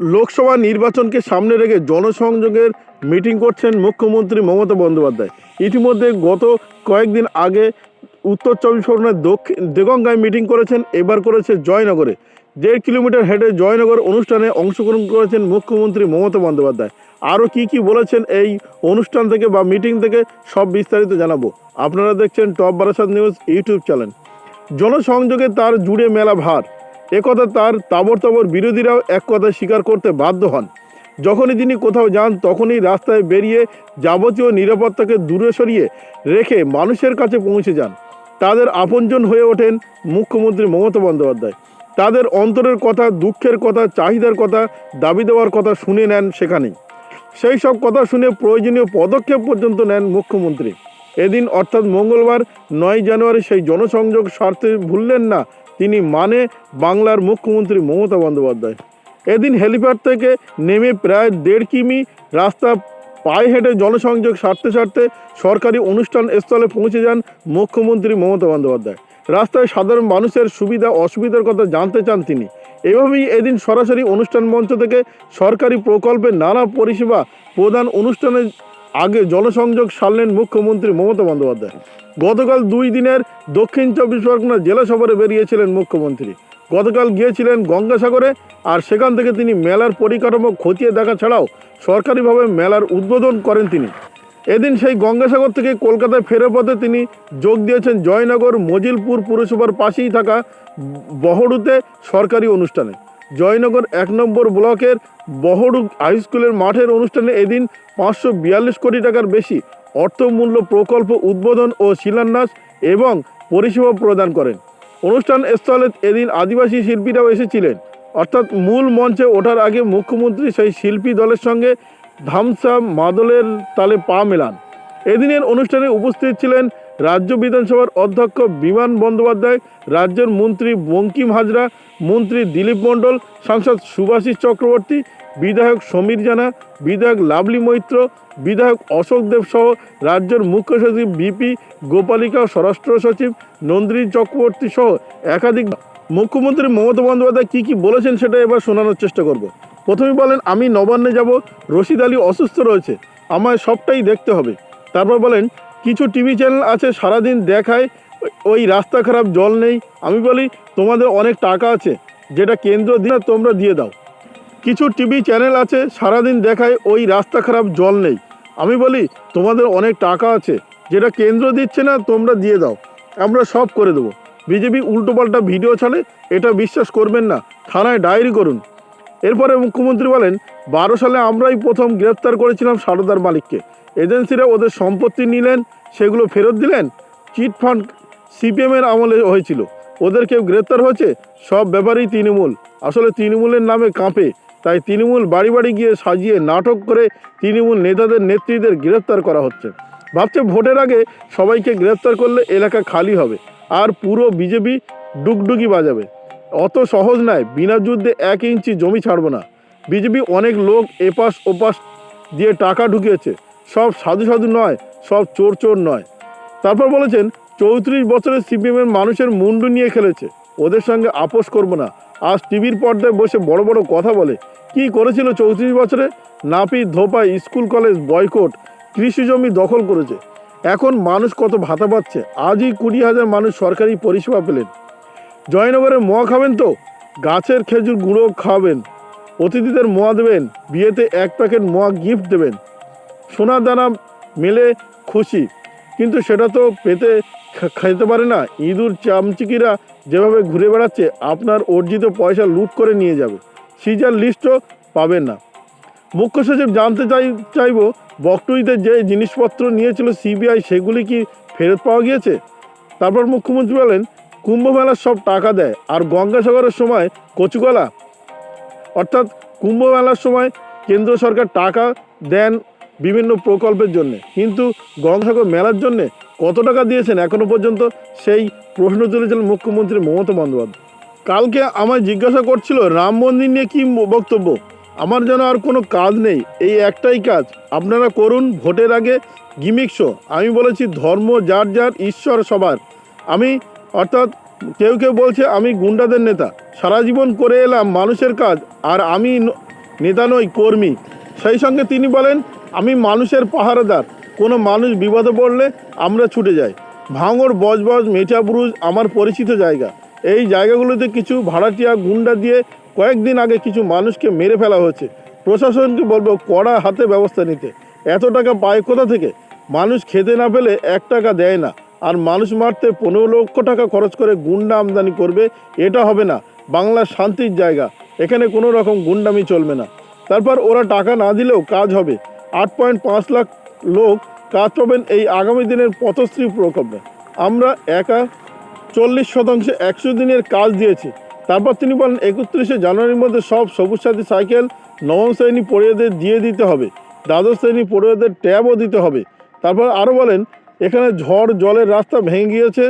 লোকসভা নির্বাচনকে সামনে রেখে জনসংযোগের মিটিং করছেন মুখ্যমন্ত্রী মমতা বন্দ্যোপাধ্যায়। ইতিমধ্যে গত কয়েকদিন আগে উত্তর চব্বিশ পরগনার দক্ষিণ দেগঙ্গায় মিটিং করেছেন, এবার করেছে জয়নগরে। দেড় কিলোমিটার হেঁটে জয়নগর অনুষ্ঠানে অংশগ্রহণ করেছেন মুখ্যমন্ত্রী মমতা বন্দ্যোপাধ্যায়। আরও কি কি বলেছেন এই অনুষ্ঠান থেকে বা মিটিং থেকে, সব বিস্তারিত জানাব। আপনারা দেখছেন top Barasat news YouTube channel. জনসংযোগে তার জুড়ে মেলা ভার। একথা তার তাবর তাবর বিরোধীরাও এক কথা স্বীকার করতে বাধ্য হন। যখনই তিনি কোথাও যান, তখনই রাস্তায় বেরিয়ে যাবতীয় নিরাপত্তাকে দূরে সরিয়ে রেখে মানুষের কাছে পৌঁছে যান। তাদের আপনজন হয়ে ওঠেন মুখ্যমন্ত্রী মমতা বন্দ্যোপাধ্যায়। তাদের অন্তরের কথা, দুঃখের কথা, চাহিদার কথা, দাবি দেওয়ার কথা শুনে নেন সেখানেই। সেই সব কথা শুনে প্রয়োজনীয় পদক্ষেপ পর্যন্ত নেন মুখ্যমন্ত্রী। এদিন অর্থাৎ মঙ্গলবার, নয় জানুয়ারি সেই জনসংযোগ স্বার্থে ভুললেন না তিনি মানে বাংলার মুখ্যমন্ত্রী মমতা বন্দ্যোপাধ্যায়। এদিন হেলিপ্যাড থেকে নেমে প্রায় দেড় কিমি রাস্তা পায়ে হেঁটে জনসংযোগ সারতে সারতে সরকারি অনুষ্ঠান স্থলে পৌঁছে যান মুখ্যমন্ত্রী মমতা বন্দ্যোপাধ্যায়। রাস্তায় সাধারণ মানুষের সুবিধা অসুবিধার কথা জানতে চান তিনি। এভাবেই এদিন সরাসরি অনুষ্ঠান মঞ্চ থেকে সরকারি প্রকল্পের নানা পরিষেবা প্রদান অনুষ্ঠানের আগে জনসংযোগ সারলেন মুখ্যমন্ত্রী মমতা বন্দ্যোপাধ্যায়। গতকাল দুই দিনের দক্ষিণ চব্বিশ পরগনা জেলা সফরে বেরিয়েছিলেন মুখ্যমন্ত্রী। গতকাল গিয়েছিলেন গঙ্গাসাগরে আর সেখান থেকে তিনি মেলার পরিকাঠামো খতিয়ে দেখা ছাড়াও সরকারিভাবে মেলার উদ্বোধন করেন তিনি। এদিন সেই গঙ্গাসাগর থেকে কলকাতায় ফেরার পথে তিনি যোগ দিয়েছেন জয়নগর, মজিলপুর পুরসভার পাশেই থাকা বহড়ুতে সরকারি অনুষ্ঠানে। জয়নগর এক নম্বর ব্লকের বহড়ু হাই স্কুলের মাঠের অনুষ্ঠানে এদিন পাঁচশো বিয়াল্লিশ কোটি টাকার বেশি অর্থমূল্য প্রকল্প উদ্বোধন ও শিলান্যাস এবং পরিষেবা প্রদান করেন। অনুষ্ঠান স্থলে এদিন আদিবাসী শিল্পীরাও এসেছিলেন। অর্থাৎ মূল মঞ্চে ওঠার আগে মুখ্যমন্ত্রী সেই শিল্পী দলের সঙ্গে ধামসা মাদলের তালে পা মেলান। এদিনের অনুষ্ঠানে উপস্থিত ছিলেন রাজ্য বিধানসভার অধ্যক্ষ বিমান বন্দ্যোপাধ্যায়, রাজ্যের মন্ত্রী বঙ্কিম হাজরা, মন্ত্রী দিলীপ মণ্ডল, সাংসদ সুভাষিস চক্রবর্তী বিধায়ক সমীর জানা, বিধায়ক লাভলি মৈত্র, বিধায়ক অশোক দেব সহ রাজ্যের মুখ্য সচিব বিপি গোপালিকা, স্বরাষ্ট্র সচিব নন্দিনী চক্রবর্তী সহ একাধিক মুখ্যমন্ত্রী মমতা বন্দ্যোপাধ্যায় কী কী বলেছেন সেটা এবার শোনানোর চেষ্টা করব। প্রথমে বলেন, আমি নবান্নে যাব, রশিদ আলী অসুস্থ রয়েছে, আমায় সবটাই দেখতে হবে। তারপর বলেন, কিছু টিভি চ্যানেল আছে, সারাদিন দেখায়, ওই- রাস্তা খারাপ, জল নেই। আমি বলি, তোমাদের অনেক টাকা আছে, যেটা কেন্দ্র দিয়ে তোমরা দিয়ে দাও। কিছু টিভি চ্যানেল আছে, সারাদিন দেখায় ওই রাস্তা খারাপ জল নেই। আমি বলি, তোমাদের অনেক টাকা আছে, যেটা কেন্দ্র দিচ্ছে না, তোমরা দিয়ে দাও। আমরা সব করে দেবো। বিজেপি উল্টোপাল্টা ভিডিও ছাড়ে, এটা বিশ্বাস করবেন না, থানায় ডায়েরি করুন। এরপরে মুখ্যমন্ত্রী বলেন, বারো সালে আমরাই প্রথম গ্রেপ্তার করেছিলাম সারদার মালিককে। এজেন্সিরা ওদের সম্পত্তি নিলেন, সেগুলো ফেরত দিলেন, চিট ফান্ড সিপিএমের আমলে হয়েছিল। ওদের কেউ গ্রেপ্তার হয়েছে, সব ব্যাপারেই তৃণমূল। আসলে তৃণমূলের নামে কাঁপে তাই তৃণমূল বাড়ি বাড়ি গিয়ে সাজিয়ে নাটক করে তৃণমূল নেতাদের নেত্রীদের গ্রেপ্তার করা হচ্ছে। ভাবছে ভোটের আগে সবাইকে গ্রেপ্তার করলে এলাকা খালি হবে আর পুরো বিজেপি ডুগডুগি বাজাবে। অত সহজ নয়, বিনা যুদ্ধে এক ইঞ্চি জমি ছাড়ব না। বিজেপি অনেক লোক এপাশ ওপাশ দিয়ে টাকা ঢুকিয়েছে। সব সাধু সাধু নয়, সব চোর চোর নয়। তারপর বলেছেন, চৌত্রিশ বছরের সিপিএমের মানুষের মুন্ডু নিয়ে খেলেছে। ওদের সঙ্গে আপোষ করব না। আজ টিভির পর্দায় বসে বড় বড় কথা বলে। কি করেছিল চৌত্রিশ বছরে? নাপি ধোপা স্কুল কলেজ, বয়কট, কৃষি জমি দখল করেছে। এখন মানুষ কত ভাতা পাচ্ছে? আজই কুড়ি হাজার মানুষ সরকারি পরিষেবা পেলেন। জয়নগরে মোয়া খাবেন তো? গাছের খেজুর গুঁড়ো খাওয়াবেন অতিথিদের মোয়া দেবেন। বিয়েতে এক প্যাকেট মোয়া গিফট দেবেন। সোনা দানা মেলে খুশি। কিন্তু সেটা তো পেতে খেতে পারে না। ইঁদুর, চামচিকিরা যেভাবে ঘুরে বেড়াচ্ছে, আপনার অর্জিত পয়সা লুট করে নিয়ে যাবে। সিজার লিস্টও পাবেন না। মুখ্য সচিব জানতে চাই, চাইব বকটুইতে যে জিনিসপত্র নিয়েছিল সিবিআই, সেগুলি কি ফেরত পাওয়া গিয়েছে? তারপর মুখ্যমন্ত্রী বলেন কুম্ভ মেলার সব টাকা দেয়, আর গঙ্গাসাগরের সময় কচুকলা। অর্থাৎ কুম্ভমেলার সময় কেন্দ্র সরকার টাকা দেন বিভিন্ন প্রকল্পের জন্য। কিন্তু গঙ্গাসাগর মেলার জন্য কত টাকা দিয়েছেন এখনও পর্যন্ত? সেই প্রশ্ন তুলেছিলেন মুখ্যমন্ত্রী মমতা বন্দ্যোপাধ্যায়। কালকে আমায় জিজ্ঞাসা করছিল, রাম মন্দির নিয়ে কী বক্তব্য? আমার যেন আর কোনো কাজ নেই, এই একটাই কাজ। আপনারা করুন, ভোটের আগে গিমিক শো। আমি বলেছি, ধর্ম যার যার, ঈশ্বর সবার। আমি, অর্থাৎ কেউ কেউ বলছে, আমি গুন্ডাদের নেতা। সারা জীবন করে এলাম মানুষের কাজ, আর আমি নেতা নই, কর্মী। সেই সঙ্গে তিনি বলেন, আমি মানুষের পাহারাদার। কোনো মানুষ বিপদে পড়লে আমরা ছুটে যাই। ভাঙর বজবজ মেটাবুরুজ আমার পরিচিত জায়গা। এই জায়গাগুলোতে কিছু ভাড়াটিয়া গুন্ডা দিয়ে কয়েকদিন আগে কিছু মানুষকে মেরে ফেলা হয়েছে। প্রশাসনকে বলব, কড়া হাতে ব্যবস্থা নিতে। এত টাকা পায় কোথা থেকে? মানুষ খেতে না পেলে এক টাকা দেয় না। আর মানুষ মারতে পনেরো লক্ষ টাকা খরচ করে গুন্ডা আমদানি করবে, এটা হবে না। বাংলার শান্তির জায়গা। এখানে কোনো রকম গুন্ডামি চলবে না। তারপর ওরা টাকা না দিলেও কাজ হবে। আট পয়েন্ট পাঁচ লাখ লোক কাজ পাবেন এই আগামী দিনের পথশ্রী প্রকল্পে। আমরা একা চল্লিশ শতাংশে একশো দিনের কাজ দিয়েছি। তারপর তিনি বলেন, একত্রিশে জানুয়ারির মধ্যে সব সবুজ সাথী সাইকেল নবম শ্রেণি পড়ুয়াদের দিয়ে দিতে হবে, দ্বাদশ শ্রেণি পড়ুয়াদের ট্যাবও দিতে হবে। তারপর আরও বলেন, এখানে ঝড় জলের রাস্তা ভেঙে গিয়েছে,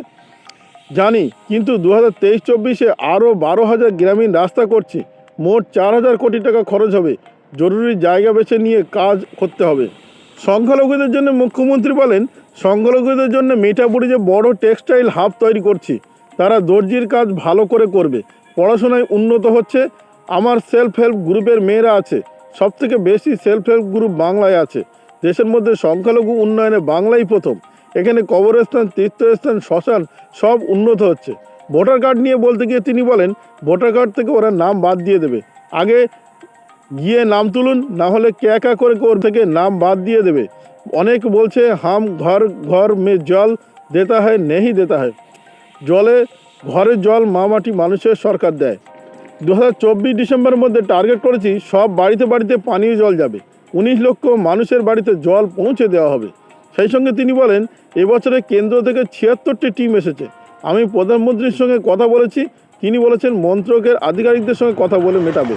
জানি, কিন্তু দু হাজার তেইশ চব্বিশে আরও বারো হাজার গ্রামীণ রাস্তা করছি, মোট চার হাজার কোটি টাকা খরচ হবে, জরুরি জায়গা বেছে নিয়ে কাজ করতে হবে। সংখ্যালঘুদের জন্য মুখ্যমন্ত্রী বলেন, সংখ্যালঘুদের জন্য মিঠাপুরি যে বড় টেক্সটাইল হাব তৈরি করছি, তারা দর্জির কাজ ভালো করে করবে। পড়াশোনায় উন্নত হচ্ছে। আমার সেলফ হেল্প গ্রুপের মেয়েরা আছে। সব থেকে বেশি সেলফ হেল্প গ্রুপ বাংলায় আছে। দেশের মধ্যে সংখ্যালঘু উন্নয়নে বাংলাই প্রথম। এখানে কবরস্থান, তীর্থস্থান, শ্মশান সব উন্নত হচ্ছে। ভোটার কার্ড নিয়ে বলতে গিয়ে তিনি বলেন, ভোটার কার্ড থেকে ওরা নাম বাদ দিয়ে দেবে। আগে গিয়ে নাম তুলুন, না হলে ক্যাকা করে ওর থেকে নাম বাদ দিয়ে দেবে। অনেক বলছে, হাম ঘর ঘর মে জল দেতা হয় নেহি দেতা হয় জলে ঘরের জল মামাটি মানুষের সরকার দেয়। দু হাজার চব্বিশ ডিসেম্বরের মধ্যে টার্গেট করেছি, সব বাড়িতে বাড়িতে পানীয় জল যাবে। উনিশ লক্ষ মানুষের বাড়িতে জল পৌঁছে দেওয়া হবে। সেই সঙ্গে তিনি বলেন, এবছরে কেন্দ্র থেকে ছিয়াত্তরটি টিম এসেছে। আমি প্রধানমন্ত্রীর সঙ্গে কথা বলেছি, তিনি বলেছেন মন্ত্রকের আধিকারিকদের সঙ্গে কথা বলে মেটাবে।